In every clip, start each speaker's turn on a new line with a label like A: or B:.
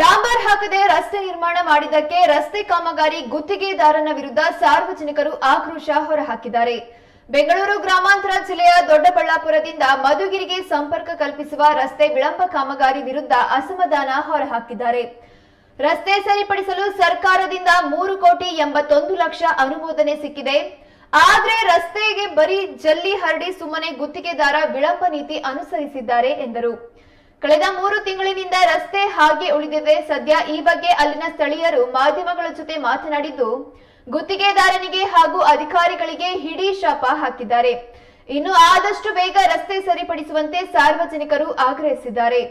A: ಡಾಂಬರ್ ಹಾಕದೆ ರಸ್ತೆ ನಿರ್ಮಾಣ ಮಾಡಿದ್ದಕ್ಕೆ ರಸ್ತೆ ಕಾಮಗಾರಿ ಗುತ್ತಿಗೆದಾರನ ವಿರುದ್ಧ ಸಾರ್ವಜನಿಕರು ಆಕ್ರೋಶ ಹೊರಹಾಕಿದ್ದಾರೆ. ಬೆಂಗಳೂರು ಗ್ರಾಮಾಂತರ ಜಿಲ್ಲೆಯ ದೊಡ್ಡಬಳ್ಳಾಪುರದಿಂದ ಮಧುಗಿರಿಗೆ ಸಂಪರ್ಕ ಕಲ್ಪಿಸುವ ರಸ್ತೆ ವಿಳಂಬ ಕಾಮಗಾರಿ ವಿರುದ್ಧ ಅಸಮಾಧಾನ ಹೊರಹಾಕಿದ್ದಾರೆ. ರಸ್ತೆ ಸರಿಪಡಿಸಲು ಸರ್ಕಾರದಿಂದ ಮೂರು ಕೋಟಿ ಎಂಬತ್ತೊಂದು ಲಕ್ಷ ಅನುಮೋದನೆ ಸಿಕ್ಕಿದೆ. ಆದರೆ ರಸ್ತೆಗೆ ಬರೀ ಜಲ್ಲಿ ಹರಡಿ ಸುಮ್ಮನೆ ಗುತ್ತಿಗೆದಾರ ವಿಳಂಬ ನೀತಿ ಅನುಸರಿಸಿದ್ದಾರೆ ಎಂದರು. ಕಳೆದ ಮೂರು ತಿಂಗಳಿನಿಂದ ರಸ್ತೆ ಹಾಗೆ ಉಳಿದಿದೆ. ಸದ್ಯ ಈ ಬಗ್ಗೆ ಅಲ್ಲಿನ ಸ್ಥಳೀಯರು ಮಾಧ್ಯಮಗಳ ಜೊತೆ ಮಾತನಾಡಿದ್ದು, ಗುತ್ತಿಗೆದಾರನಿಗೆ ಹಾಗೂ ಅಧಿಕಾರಿಗಳಿಗೆ ಹಿಡಿ ಶಾಪ ಹಾಕಿದ್ದಾರೆ. ಇನ್ನು ಆದಷ್ಟು ಬೇಗ ರಸ್ತೆ ಸರಿಪಡಿಸುವಂತೆ ಸಾರ್ವಜನಿಕರು ಆಗ್ರಹಿಸಿದ್ದಾರೆ.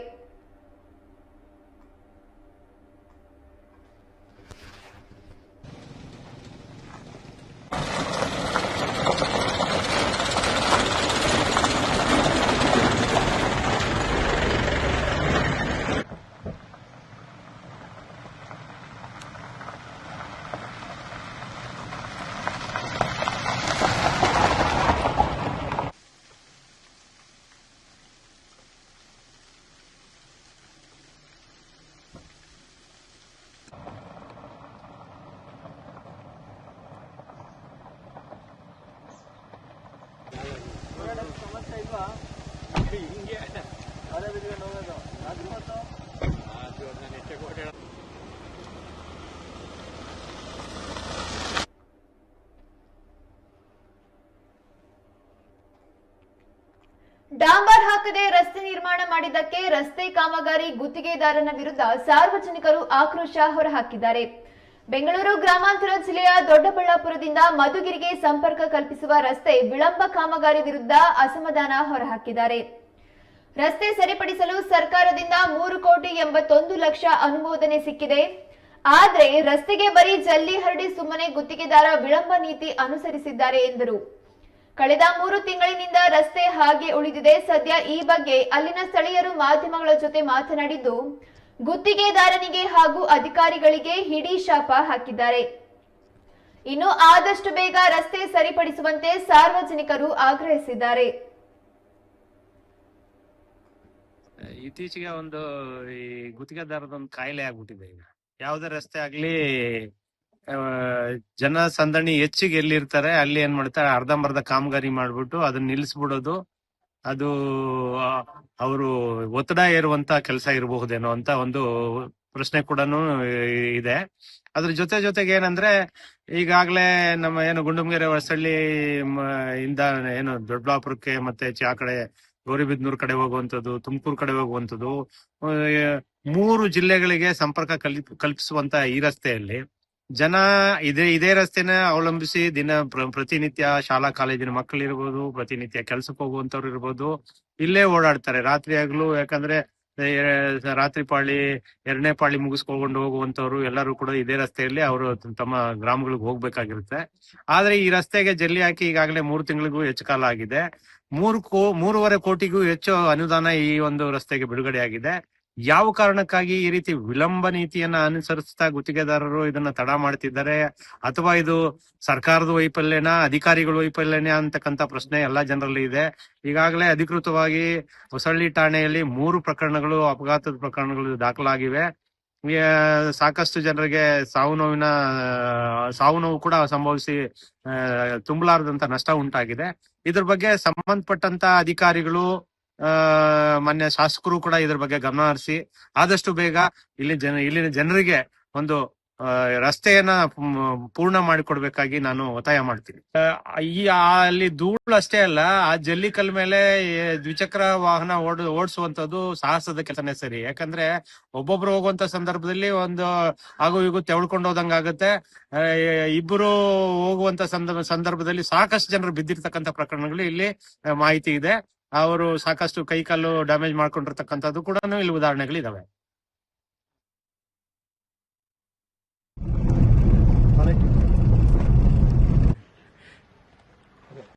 A: ಡಾಂಬರ್ ಹಾಕದೆ ರಸ್ತೆ ನಿರ್ಮಾಣ ಮಾಡಿದ್ದಕ್ಕೆ ರಸ್ತೆ ಕಾಮಗಾರಿ ಗುತ್ತಿಗೆದಾರನ ವಿರುದ್ಧ ಸಾರ್ವಜನಿಕರು ಆಕ್ರೋಶ ಹೊರಹಾಕಿದ್ದಾರೆ. ಬೆಂಗಳೂರು ಗ್ರಾಮಾಂತರ ಜಿಲ್ಲೆಯ ದೊಡ್ಡಬಳ್ಳಾಪುರದಿಂದ ಮಧುಗಿರಿಗೆ ಸಂಪರ್ಕ ಕಲ್ಪಿಸುವ ರಸ್ತೆ ವಿಳಂಬ ಕಾಮಗಾರಿ ವಿರುದ್ಧ ಅಸಮಾಧಾನ ಹೊರಹಾಕಿದ್ದಾರೆ. ರಸ್ತೆ ಸರಿಪಡಿಸಲು ಸರ್ಕಾರದಿಂದ ಮೂರು ಕೋಟಿ ಎಂಬತ್ತೊಂದು ಲಕ್ಷ ಅನುಮೋದನೆ ಸಿಕ್ಕಿದೆ. ಆದರೆ ರಸ್ತೆಗೆ ಬರೀ ಜಲ್ಲಿ ಹರಡಿ ಸುಮ್ಮನೆ ಗುತ್ತಿಗೆದಾರ ವಿಳಂಬ ನೀತಿ ಅನುಸರಿಸಿದ್ದಾರೆ ಎಂದರು. ಕಳೆದ ಮೂರು ತಿಂಗಳಿನಿಂದ ರಸ್ತೆ ಹಾಗೆ ಉಳಿದಿದೆ. ಸದ್ಯ ಈ ಬಗ್ಗೆ ಅಲ್ಲಿನ ಸ್ಥಳೀಯರು ಮಾಧ್ಯಮಗಳ ಜೊತೆ ಮಾತನಾಡಿದ್ದು ಗುತ್ತಿಗೆದಾರನಿಗೆ ಹಾಗೂ ಅಧಿಕಾರಿಗಳಿಗೆ ಹಿಡಿ ಶಾಪ ಹಾಕಿದ್ದಾರೆ. ಇನ್ನು ಆದಷ್ಟು ಬೇಗ ರಸ್ತೆ ಸರಿಪಡಿಸುವಂತೆ ಸಾರ್ವಜನಿಕರು ಆಗ್ರಹಿಸಿದ್ದಾರೆ.
B: ಇತ್ತೀಚೆಗೆ ಒಂದು ಈ ಗುತ್ತಿಗೆದಾರದ ಒಂದು ಕಾಯಿಲೆ ಆಗ್ಬಿಟ್ಟಿದೆ ಈಗ. ಯಾವುದೇ ರಸ್ತೆ ಆಗ್ಲಿ ಜನ ಸಂದಣಿ ಹೆಚ್ಚಿಗೆ ಎಲ್ಲಿರ್ತಾರೆ, ಅಲ್ಲಿ ಏನ್ ಮಾಡ್ತಾರೆ, ಅರ್ಧಂಬರ್ಧ ಕಾಮಗಾರಿ ಮಾಡ್ಬಿಟ್ಟು ಅದನ್ನ ನಿಲ್ಲಿಸ್ಬಿಡೋದು ಅದು ಅವರು ಒತ್ತಡ ಏರುವಂತ ಕೆಲಸ ಇರಬಹುದೇನೋ ಅಂತ ಒಂದು ಪ್ರಶ್ನೆ ಕೂಡ ಇದೆ. ಅದ್ರ ಜೊತೆ ಜೊತೆಗೆ ಏನಂದ್ರೆ, ಈಗಾಗ್ಲೇ ನಮ್ಮ ಏನು ಗುಂಡುಮಗೆರೆ ಹೊಸಳ್ಳಿ ಇಂದ ಏನು ದೊಡ್ಡಬಳ್ಳಾಪುರಕ್ಕೆ ಮತ್ತೆ ಆ ಕಡೆ ಗೌರಿಬಿದ್ನೂರ್ ಕಡೆ ಹೋಗುವಂತದ್ದು ತುಮಕೂರು ಕಡೆ ಹೋಗುವಂತದ್ದು ಮೂರು ಜಿಲ್ಲೆಗಳಿಗೆ ಸಂಪರ್ಕ ಕಲ್ಪ್, ಕಲ್ಪಿಸುವಂತ ಈ ರಸ್ತೆಯಲ್ಲಿ ಜನ ಇದೇ ಇದೇ ರಸ್ತೆನ ಅವಲಂಬಿಸಿ ದಿನ ಪ್ರ- ಪ್ರತಿನಿತ್ಯ ಶಾಲಾ ಕಾಲೇಜಿನ ಮಕ್ಕಳು ಇರ್ಬೋದು, ಪ್ರತಿನಿತ್ಯ ಕೆಲ್ಸಕ್ಕೆ ಹೋಗುವಂತವ್ರು ಇರ್ಬೋದು, ಇಲ್ಲೇ ಓಡಾಡ್ತಾರೆ. ರಾತ್ರಿ ಆಗ್ಲೂ ಯಾಕಂದ್ರೆ ರಾತ್ರಿ ಪಾಳಿ, ಎರಡನೇ ಪಾಳಿ ಮುಗಿಸ್ಕೊಂಡು ಹೋಗುವಂತವ್ರು ಎಲ್ಲರೂ ಕೂಡ ಇದೇ ರಸ್ತೆಯಲ್ಲಿ ಅವರು ತಮ್ಮ ಗ್ರಾಮಗಳಿಗೆ ಹೋಗ್ಬೇಕಾಗಿರುತ್ತೆ. ಆದ್ರೆ ಈ ರಸ್ತೆಗೆ ಜಲ್ಲಿ ಹಾಕಿ ಈಗಾಗಲೇ ಮೂರು ತಿಂಗಳಿಗೂ ಹೆಚ್ಚು ಕಾಲ ಆಗಿದೆ. ಮೂರು ಕೋ, ಮೂರುವರೆ ಕೋಟಿಗೂ ಹೆಚ್ಚು ಅನುದಾನ ಈ ಒಂದು ರಸ್ತೆಗೆ ಬಿಡುಗಡೆ ಆಗಿದೆ. ಯಾವ ಕಾರಣಕ್ಕಾಗಿ ಈ ರೀತಿ ವಿಳಂಬ ನೀತಿಯನ್ನ ಅನುಸರಿಸ್ತಾ ಗುತ್ತಿಗೆದಾರರು ಇದನ್ನ ತಡ ಮಾಡ್ತಿದ್ದಾರೆ? ಅಥವಾ ಇದು ಸರ್ಕಾರದ ವೈಫಲ್ಯನ, ಅಧಿಕಾರಿಗಳ ವೈಫಲ್ಯನ ಅಂತಕ್ಕಂತ ಪ್ರಶ್ನೆ ಎಲ್ಲಾ ಜನರಲ್ಲಿ ಇದೆ. ಈಗಾಗಲೇ ಅಧಿಕೃತವಾಗಿ ಹೊಸಳ್ಳಿ ಠಾಣೆಯಲ್ಲಿ ಮೂರು ಪ್ರಕರಣಗಳು, ಅಪಘಾತದ ಪ್ರಕರಣಗಳು ದಾಖಲಾಗಿವೆ. ಸಾಕಷ್ಟು ಜನರಿಗೆ ಸಾವು ನೋವಿನ, ಸಾವು ನೋವು ಕೂಡ ಸಂಭವಿಸಿ ತುಂಬಲಾರದಂತ ನಷ್ಟ ಉಂಟಾಗಿದೆ. ಇದ್ರ ಬಗ್ಗೆ ಸಂಬಂಧಪಟ್ಟಂತ ಅಧಿಕಾರಿಗಳು ಮಾನ್ಯ ಶಾಸಕರು ಕೂಡ ಇದ್ರ ಬಗ್ಗೆ ಗಮನ ಹರಿಸಿ ಆದಷ್ಟು ಬೇಗ ಇಲ್ಲಿ ಜನ, ಇಲ್ಲಿನ ಜನರಿಗೆ ಒಂದು ರಸ್ತೆಯನ್ನ ಪೂರ್ಣ ಮಾಡಿಕೊಡ್ಬೇಕಾಗಿ ನಾನು ಒತ್ತಾಯ ಮಾಡ್ತೀನಿ. ಈ ಅಲ್ಲಿ ಧೂಳು ಅಷ್ಟೇ ಅಲ್ಲ, ಆ ಜಲ್ಲಿಕಲ್ ಮೇಲೆ ದ್ವಿಚಕ್ರ ವಾಹನ ಓಡ್ ಓಡಿಸುವಂತದ್ದು ಸಾಹಸದ ಕೆಲಸನೇ ಸರಿ. ಯಾಕಂದ್ರೆ ಒಬ್ಬೊಬ್ರು ಹೋಗುವಂತ ಸಂದರ್ಭದಲ್ಲಿ ಒಂದು ಆಗು ಇಗು ತೆವಳ್ಕೊಂಡು ಹೋದಂಗ ಆಗುತ್ತೆ. ಇಬ್ಬರು ಹೋಗುವಂತ ಸಂದರ್ಭ ಸಂದರ್ಭದಲ್ಲಿ ಸಾಕಷ್ಟು ಜನರು ಬಿದ್ದಿರ್ತಕ್ಕಂಥ ಪ್ರಕರಣಗಳು ಇಲ್ಲಿ ಮಾಹಿತಿ ಇದೆ. ಅವರು ಸಾಕಷ್ಟು ಕೈ ಕಾಲು ಡ್ಯಾಮೇಜ್ ಮಾಡ್ಕೊಂಡಿರ್ತಕ್ಕಂಥದ್ದು ಕೂಡ ಇಲ್ಲಿ ಉದಾಹರಣೆಗಳಿದಾವೆ.